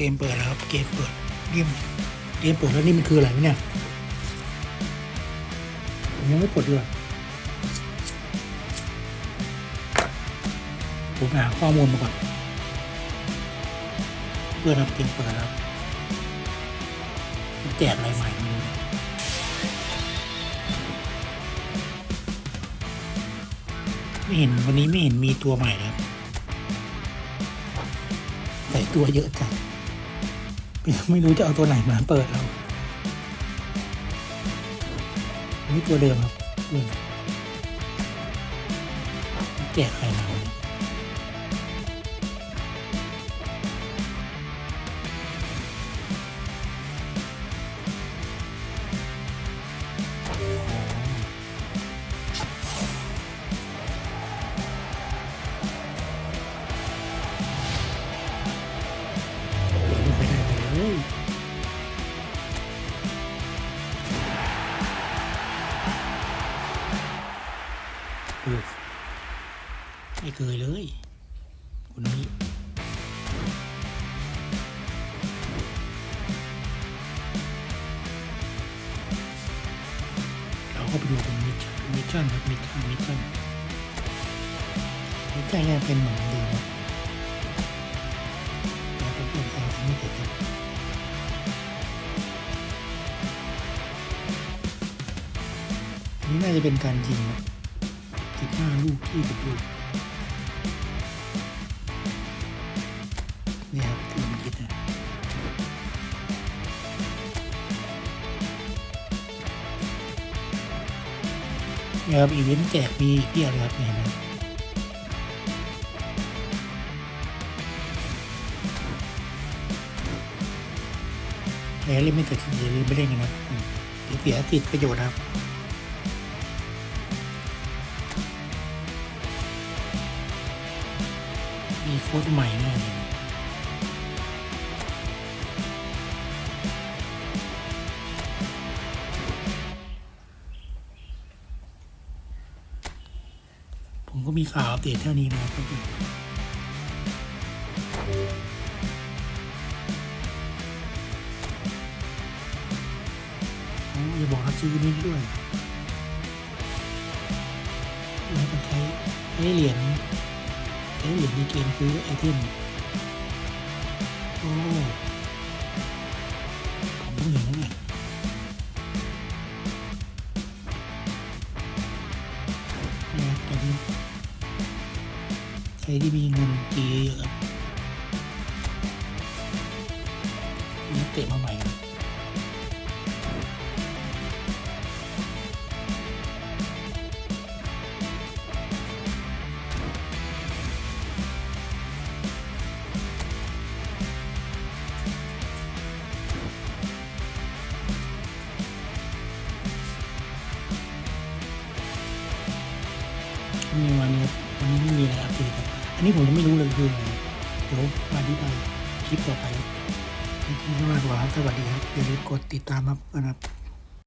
เกมเปิดแล้วครับ เกมเปิดเกมเกมเปิดแล้วนี่มันคืออะไรเนี่ยผมยังไม่กดด้วยผมหาข้อมูลมาก่อน เพื่อนครับเกมเปิดแล้วแจกอะไรใหม่ไม่รู้เนี่ยไม่เห็นวันนี้ไม่เห็นมีตัวใหม่เลยครับใส่ตัวเยอะจัง ไม่รู้จะเอาตัวไหนมาเปิดเราอันนี้ตัวเดิมครับเดิมแจกใครมาือไม่เคยเลยคนนี้เราก็ไปดูเป็มิชชั่นมิชชั่นครับมิชชั่นมิชชั่นมิชชั่นเนี่ยเป็นเหมือนเดิมครับนี่น่าจะเป็นการยิงนะ 15 ลูก 20 ลูกนี่ครับที่มันคิดนะนะครับอีเวนต์แจกมีเพียบเลยครับเนี่ยนะแพ้เล่นไม่เกิดที่เลยไม่เล่นกันนะเสียติดประโยชน์นะครับ มีโค้ดใหม่แน่เลยผมก็มีข่าวอัปเดตเท่านี้นะครับเพื่อนๆโอ้ย่าบอกรับซื้อนี้ด้วยให้มันใช้ใช้เหรียญ ใช้เหรียญในเกมซื้อไอเทมโอ้ผมเพิ่งเห็นนะเนี่ยเนี่ยตอนนี้ใครที่มีเงินกีเยอะๆมีนักเตะมาใหม่ มีวันนี้วันนี้ไม่มีอะไรอัปเดตครับอันนี้ผมยังไม่รู้เลยคืออะไรเดี๋ยวมาอธิบาคลิปต่อไปครับขอบคุณมากกว่าครับสวัสดีครับอย่าลืมกดติดตามครับนะครับ